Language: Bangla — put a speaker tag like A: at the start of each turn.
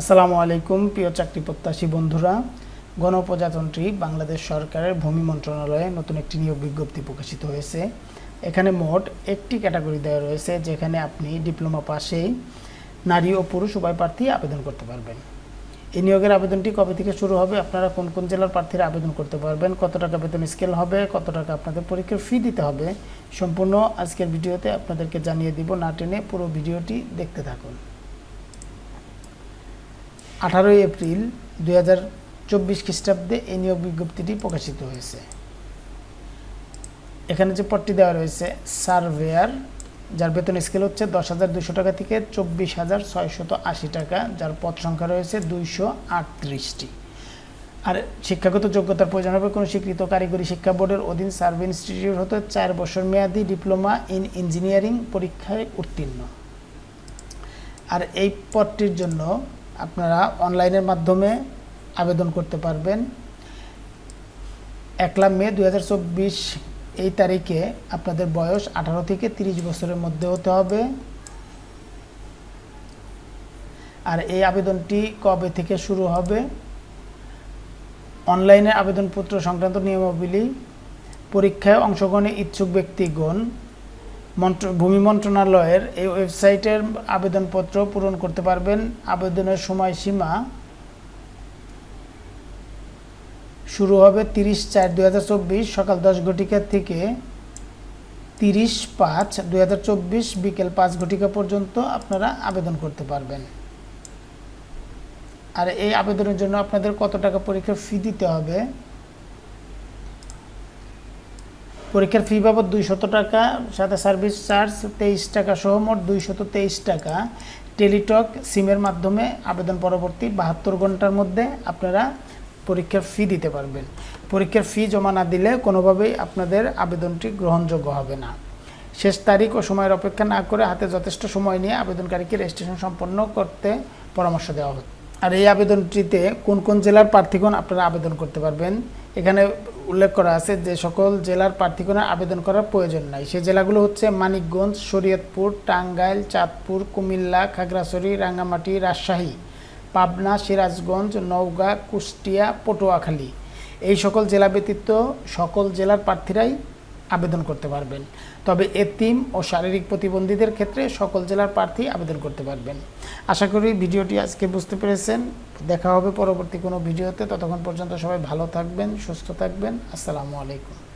A: আসসালামু আলাইকুম, প্রিয় চাকরি প্রত্যাশী বন্ধুরা। গণপ্রজাতন্ত্রী বাংলাদেশ সরকারের ভূমি মন্ত্রণালয়ে নতুন একটি নিয়োগ বিজ্ঞপ্তি প্রকাশিত হয়েছে। এখানে মোট একটি ক্যাটাগরি দেওয়া রয়েছে, যেখানে আপনি ডিপ্লোমা পাশেই নারী ও পুরুষ উভয় প্রার্থী আবেদন করতে পারবেন। এই নিয়োগের আবেদনটি কবে থেকে শুরু হবে, আপনারা কোন কোন জেলার প্রার্থীরা আবেদন করতে পারবেন, কত টাকা বেতন স্কেল হবে, কত টাকা আপনাদের পরীক্ষার ফি দিতে হবে, সম্পূর্ণ আজকের ভিডিওতে আপনাদেরকে জানিয়ে দিব, না টেনে পুরো ভিডিওটি দেখতে থাকুন। আঠারোই এপ্রিল দুই হাজার চব্বিশ খ্রিস্টাব্দে এই নিয়োগ বিজ্ঞপ্তিটি প্রকাশিত হয়েছে। এখানে যে পদটি দেওয়া রয়েছে, সার্ভেয়ার, যার বেতন স্কেল হচ্ছে দশ হাজার দুশো টাকা থেকে চব্বিশ হাজার ছয়শত আশি টাকা, যার পদ সংখ্যা রয়েছে দুইশো আটত্রিশটি। আর শিক্ষাগত যোগ্যতার প্রয়োজন হবে কোনো স্বীকৃত কারিগরি শিক্ষা বোর্ডের অধীন সার্ভে ইনস্টিটিউট হতে চার বছর মেয়াদি ডিপ্লোমা ইন ইঞ্জিনিয়ারিং পরীক্ষায় উত্তীর্ণ। আর এই পদটির জন্য আপনারা অনলাইনের মাধ্যমে আবেদন করতে পারবেন। একলা মে দু হাজার চব্বিশ এই তারিখে আপনাদের বয়স আঠারো থেকে তিরিশ বছরের মধ্যে হতে হবে। আর এই আবেদনটি কবে থেকে শুরু হবে? অনলাইনে আবেদনপত্র সংক্রান্ত নিয়মাবলী, পরীক্ষায় অংশগ্রহণে ইচ্ছুক ব্যক্তিগণ মন্ত্র, ভূমি মন্ত্রণালয়ের এই ওয়েবসাইটের আবেদনপত্র পূরণ করতে পারবেন। আবেদনের সময়সীমা শুরু হবে তিরিশ চার চব্বিশ, সকাল দশ ঘটিকা থেকে তিরিশ পাঁচ চব্বিশ, বিকেল পাঁচ ঘটিকা পর্যন্ত আপনারা আবেদন করতে পারবেন। আর এই আবেদনের জন্য আপনাদের কত টাকা পরীক্ষার ফি দিতে হবে? পরীক্ষার ফি বাবদ দুইশত টাকা, সাথে সার্ভিস চার্জ তেইশ টাকা সহ মোট দুইশত তেইশ টাকা। টেলিটক সিমের মাধ্যমে আবেদন পরবর্তী বাহাত্তর ঘণ্টার মধ্যে আপনারা পরীক্ষার ফি দিতে পারবেন। পরীক্ষার ফি জমা না দিলে কোনোভাবেই আপনাদের আবেদনটি গ্রহণযোগ্য হবে না। শেষ তারিখ ও সময়ের অপেক্ষা না করে হাতে যথেষ্ট সময় নিয়ে আবেদনকারীকে রেজিস্ট্রেশন সম্পন্ন করতে পরামর্শ দেওয়া হচ্ছে আর এই আবেদনটিতে কোন কোন জেলার প্রার্থীগণ আপনারা আবেদন করতে পারবেন? এখানে উল্লেখ করা আছে যে সকল জেলার প্রার্থীগণের আবেদন করার প্রয়োজন নাই। সে জেলাগুলো হচ্ছে মানিকগঞ্জ, শরীয়তপুর, টাঙ্গাইল, চাঁদপুর, কুমিল্লা, খাগড়াছড়ি, রাঙ্গামাটি, রাজশাহী, পাবনা, সিরাজগঞ্জ, নওগাঁ, কুষ্টিয়া, পটুয়াখালী। এই সকল জেলা ব্যতীত সকল জেলার প্রার্থীরাই আবেদন করতে পারবেন। তবে এতিম ও শারীরিক প্রতিবন্ধীদের ক্ষেত্রে সকল জেলার প্রার্থী আবেদন করতে পারবেন। আশা করি ভিডিওটি আজকে বুঝতে পেরেছেন। দেখা হবে পরবর্তী কোনো ভিডিওতে। ততক্ষণ পর্যন্ত সবাই ভালো থাকবেন, সুস্থ থাকবেন। আসসালামু আলাইকুম।